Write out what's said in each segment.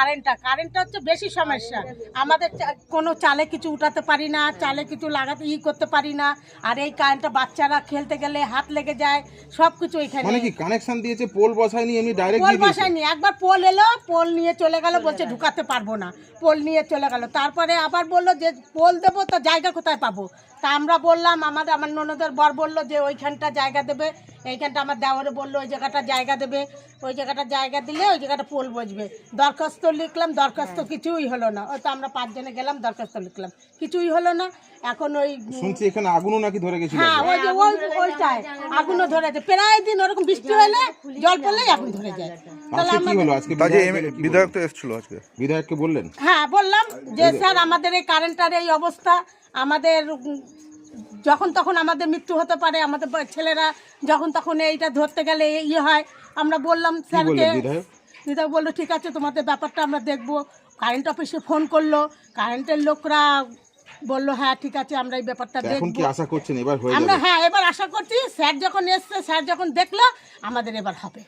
কারেন্টটা কারেন্টটা হচ্ছে বেশি সমস্যা। আমাদের কোনো চালে কিছু উঠাতে পারি না চালে কিছু লাগাতে ই করতে পারি না। আর এই কারেন্টটা বাচ্চারা খেলতে গেলে হাত লেগে যায় সব কিছু এখানে। মানে কি কানেকশন দিয়েছে পোল বসায়নি এমনি ডাইরেক্ট পোল বসায়নি একবার পোল এলো পোল নিয়ে চলে গেল বলছে ঢুকাতে পারব না। পোল নিয়ে চলে গেল। তারপরে আবার বলল যে পোল দেবো তো জায়গা কোথায় পাবো? তা আমরা বললাম আমাদের আমার ননদের বর বলল যে ওইখানটা জায়গা দেবে এইখানটা আমার দেওয়ারে বলল ওই জায়গাটা জায়গা দেবে ওই জায়গাটা জায়গা দিলে ওই জায়গাটা পোল বসবে। দরখাস্ত লিখলাম দরখাস্ত কিছুই হলো না। ওই তো আমরা পাঁচজনে গেলাম দরখাস্ত লিখলাম। কিছুই হলো না। এখন ওই শুনছি এখানে আগুনও নাকি ধরে গেছে হ্যাঁ ওই যে ওই ওইটায় আগুনও ধরে যায়। প্রায় দিন ওরকম বৃষ্টি হলে জল পড়লেই আগুন ধরে যায়। আজকে কি হলো? আজকে তা বিধায়ক এম- এলো, কি বিধায়ক বলল? তো এসেছিল আজকে। বিধায়ককে বললেন? হ্যাঁ বললাম যে স্যার আমাদের এই কারেন্টার এই অবস্থা আমাদের যখন তখন আমাদের মৃত্যু হতে পারে আমাদের ছেলেরা যখন তখন এইটা ধরতে গেলে ইয়ে হয়। আমরা বললাম স্যারকে বিধায়ক? বলল ঠিক আছে তোমাদের ব্যাপারটা আমরা দেখব। কারেন্ট অফিসে ফোন করল। কারেন্টের লোকরা বলল হ্যাঁ ঠিক আছে আমরা এই ব্যাপারটা কি দেখব। আশা করছেন? এবার হয়ে আমরা হ্যাঁ এবার আশা করছি স্যার যখন এসছে স্যার যখন দেখল আমাদের এবার হবে।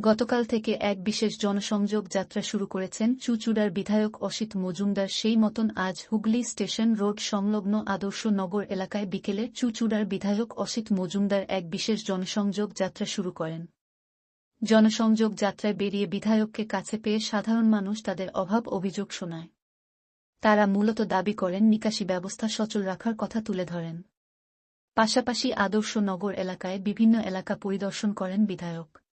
গতকাল থেকে এক বিশেষ জনসংযোগ যাত্রা শুরু করেছেন চুচুড়ার বিধায়ক অসিত মজুমদার। সেই মতন আজ হুগলি স্টেশন রোড সংলগ্ন আদর্শ নগর এলাকায় বিকেলে চুচুড়ার বিধায়ক অসিত মজুমদার এক বিশেষ জনসংযোগ যাত্রা শুরু করেন। জনসংযোগ যাত্রায় বেরিয়ে বিধায়ককে কাছে পেয়ে সাধারণ মানুষ তাদের অভাব অভিযোগ শোনায়। তারা মূলত দাবি করেন, নিকাশি ব্যবস্থা সচল রাখার কথা তুলে ধরেন। পাশাপাশি আদর্শ নগর এলাকায় বিভিন্ন এলাকা পরিদর্শন করেন বিধায়ক।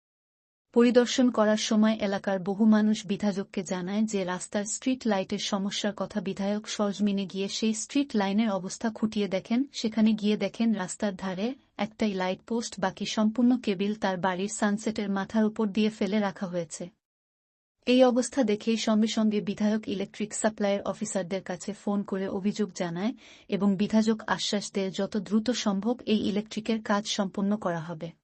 পরিদর্শন করার সময় এলাকার বহু মানুষ বিধায়ককে জানায় যে রাস্তার স্ট্রিট লাইটের সমস্যার কথা বিধায়ক সরজমিনে গিয়ে সেই স্ট্রিট লাইনের অবস্থা খুঁটিয়ে দেখেন। সেখানে গিয়ে দেখেন রাস্তার ধারে একটাই লাইট পোস্ট, বাকি সম্পূর্ণ কেবিল তার বাড়ির সানসেটের মাথার উপর দিয়ে ফেলে রাখা হয়েছে। এই অবস্থা দেখেই সঙ্গে সঙ্গে বিধায়ক ইলেকট্রিক সাপ্লাইয়ের অফিসারদের কাছে ফোন করে অভিযোগ জানায় এবং বিধায়ক আশ্বাস দেয়, যত দ্রুত সম্ভব এই ইলেকট্রিকের কাজ সম্পন্ন করা হবে।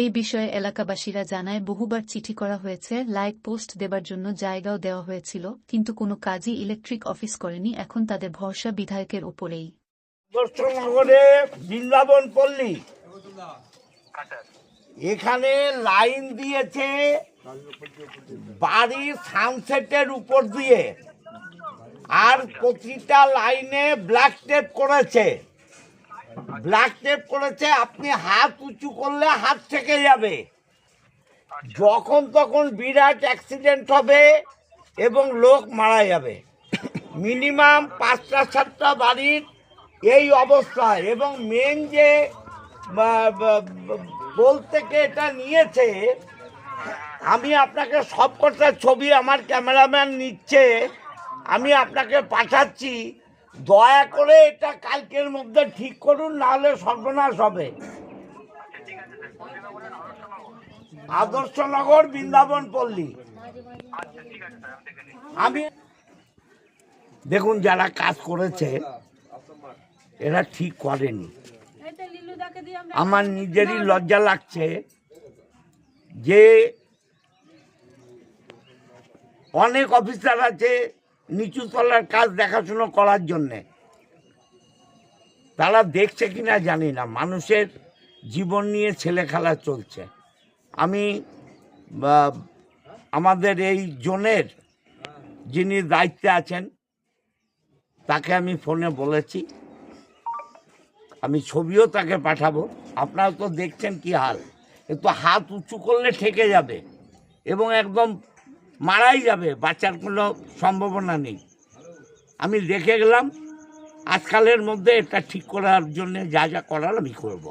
এই বিষয়ে এলাকাবাসীরা জানায়, বহুবার চিঠি করা হয়েছে, লাইট পোস্ট দেবার জন্য জায়গাও দেওয়া হয়েছিল, কিন্তু কোনো কাজই ইলেকট্রিক অফিস করেনি, এখন তাদের ভরসা বিধায়কের দর্শনগরে বৃন্দাবন পল্লী। এখানে লাইন দিয়েছে বাড়ির সানসেটের উপর দিয়ে, আর প্রতিটা লাইনে ব্ল্যাক টেপ করেছে। ব্ল্যাক টেপ করেছে, আপনি হাত উঁচু করলে হাত থেকে যাবে। যখন তখন বিরাট অ্যাক্সিডেন্ট হবে এবং লোক মারা যাবে। মিনিমাম পাঁচটা, সাতটা বাড়ির এই অবস্থা এবং মেন যে, বা- বা- বা- বল থেকে এটা নিয়েছে, আমি আপনাকে সব কটা ছবি আমার ক্যামেরাম্যান নিচ্ছে, আমি আপনাকে পাঠাচ্ছি। দয়া করে এটা কালকের মধ্যে ঠিক করুন, নাহলে সর্বনাশ হবে। আদর্শনগর বৃন্দাবন পল্লী। আমি দেখুন, যারা কাজ করেছে, এরা ঠিক করেনি। আমার নিজেরই লজ্জা লাগছে যে অনেক অফিসার আছে নিচু তলার কাজ দেখাশুনো করার জন্যে। তারা দেখছে কি না জানি না। মানুষের জীবন নিয়ে ছেলে খেলা চলছে। আমি আমাদের এই জোনের যিনি দায়িত্বে আছেন, তাকে আমি ফোনে বলেছি। আমি ছবিও তাকে পাঠাবো। আপনারা তো দেখছেন কি হাল। একটু হাত উঁচু করলে ঠেকে যাবে। এবং একদম মারাই যাবে বাচ্চার কোনো সম্ভাবনা নেই। আমি দেখে গেলাম, আজকালের মধ্যে এটা ঠিক করার জন্য যা যা করার আমি করব।